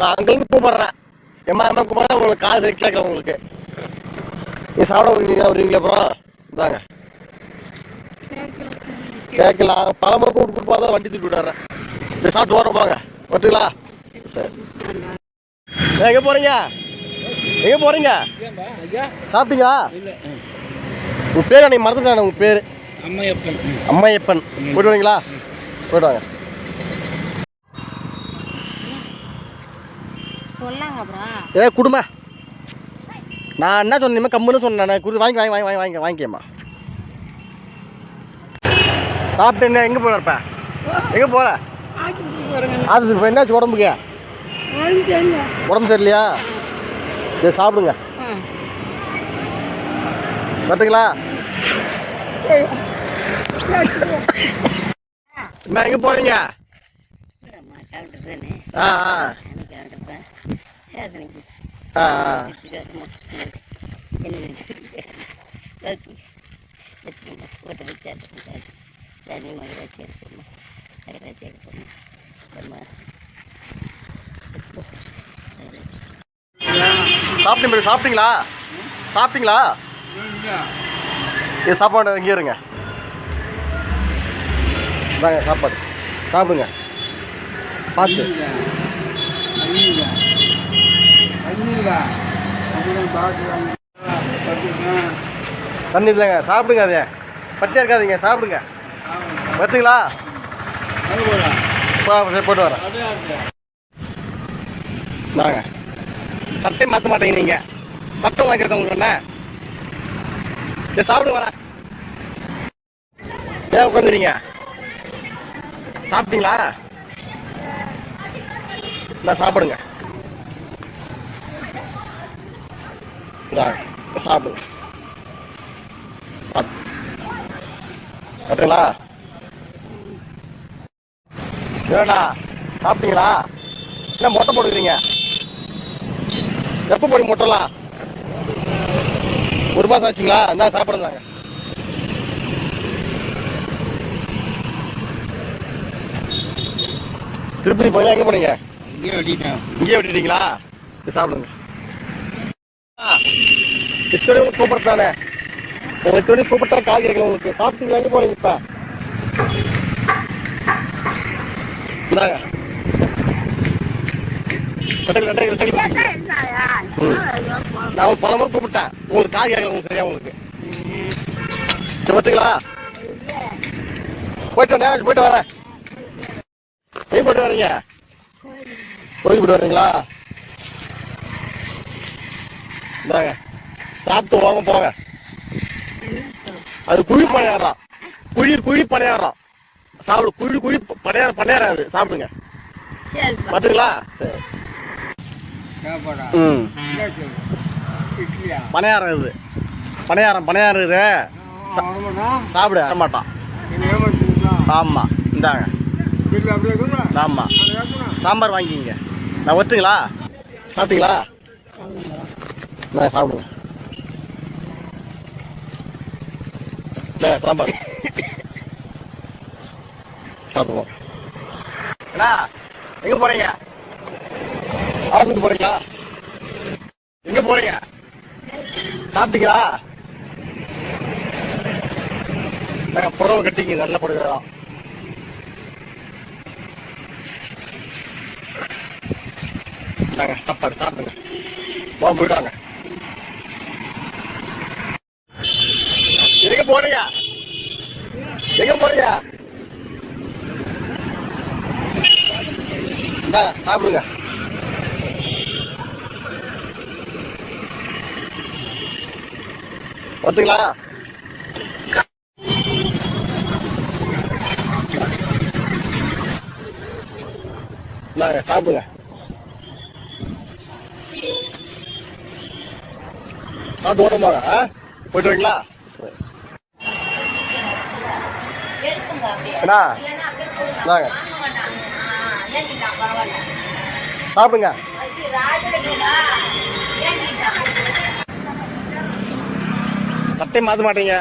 நான் அங்கிருந்து கூப்பிடுறேன்? எம்மா எம்மா கூப்பிடுறேன். உங்களுக்கு கால் சரி கேட்கல உங்களுக்கு. நீ சாப்பிட வருவீங்க வருவீங்களா? அப்புறம் இந்தாங்க. கேட்கலாம். பழமா கூப்பிட்டு கொடுப்பா வண்டி தூக்கி விட்டுறேன் சரி சாப்பிட்டு வரோம் போங்க. வரட்டுங்களா சரி. எங்க போறீங்க? எங்க ஐயா சாப்பிட்டீங்களா? இல்லை உங்க பேர் அன்னைக்கு மறந்துட்டேன் உங்க பேர். அம்மையப்பன். அம்மையப்பன். போயிட்டு வரீங்களா? போயிட்டு வாங்க சொல்லாங்க அப்புறம் ஏ குடும்ப நான் என்ன சொன்னேன்? கம்முன்னு சொன்னேன் குடு வாங்கி வாங்கி வாங்கி வாங்கி வாங்கிக்கம்மா. சாப்பிட்டு என்ன எங்கே போகிற எங்கே போகிற அது இப்போ என்னாச்சு உடம்புக்கு? உடம்பு சரியில்லையா? சரி சாப்பிடுங்க. பார்த்துங்களா என்ன எங்கே போகிறீங்க ஆ ஆ. ஆ ஆ சாப்பிட்டீங்க சாப்பிட்டீங்களா? சாப்பிட்டீங்களா? இது சாப்பாடு இங்கே இருங்க. சாப்பாடு. சாப்பிடுங்க. பார்த்து. தண்ணி இல்லைங்க சாப்பிடுங்க அதே. பட்டியாக இருக்காதீங்க சாப்பிடுங்க. பத்துங்களா? போட்டு வரேன். வாங்க சட்டை மாற்ற மாட்டேங்க நீங்கள் சட்டம் வாங்கிருக்க உங்களுக்கு என்ன சரி வரேன். ஏன் உட்காந்துறீங்க சாப்பிட்டீங்களா? நான் சாப்பிடுங்க இந்தாங்க, சாப்பிடுங்க சாப்பிடு. சாப்பிட்டீங்களா ஏடா சாப்பிட்டீங்களா? என்ன மொட்டை போட்டுக்கிறீங்க? எப்போ போடி மொட்டைலாம் ஒரு மாதம் ஆச்சுங்களா? என்ன சாப்பிடுறாங்க திருப்பதி போய் எங்கே போனீங்க? இங்கே வெட்டிட்டேன். இங்கேயே விட்டுட்டீங்களா? சரி, சாப்பிடுங்க இத்தனை கூப்பிடுறதானே? உங்க இத்தனை கூப்பிட்டா கால் கிடைக்கல உங்களுக்கு. சாப்பிட்டீங்களா எங்கே போனீங்க இப்போ. இந்தாங்க. நான் பல முறை கூப்பிட்டேன். உங்களுக்கு கால் கேட்கல உங்களுக்கு சரியா உங்களுக்கு. பார்த்துங்களா போயிட்டு நேரம் போயிட்டு வரேன். போயிட்டு வரீங்க? போயிட்டு வரீங்களா? இந்தாங்க. சாப்பிட்டு வாங்க போங்க. அது குழி பணியாரம். குழி குழி பணியாரம். சாப்பிடு குழி குழி பணியாரம் பணியாரம் அது. சாப்பிடுங்க. பார்த்துங்களா சரி. ம். பணியாரம் இது. பணியாரம் பணியாரம் இது. சாப்பிடு வர மாட்டான் என்ன ஏமாத்துங்களா ஆமாம் இந்தாங்க. ஆமாம் சாம்பார் வாங்கிக்கிங்க. நான் ஒத்துங்களா சாப்பிட்டீங்களா? நான் இந்தாங்க, சாம்பார் சாப்பிடுவோம் அண்ணா எங்க போறீங்க? ஆஸ்பத்திரி போறீங்களா? எங்க போறீங்க? சாப்பிட்டீங்களா புடவை கட்டிங்க நல்ல புடவை தான். நாங்க சாப்பாடு சாப்பிடுங்க. போயிட்டாங்க எங்க போறீங்க எங்க போறீங்க சாப்பிடுங்க. ஒத்துங்களா இந்தாங்க, சாப்பிடுங்க. நான் தோட்டம் போறேன் ஆ? போயிட்டு வரீங்களா? அண்ணா. சாப்பிடுங்க. சட்டை மாற்ற மாட்டீங்க.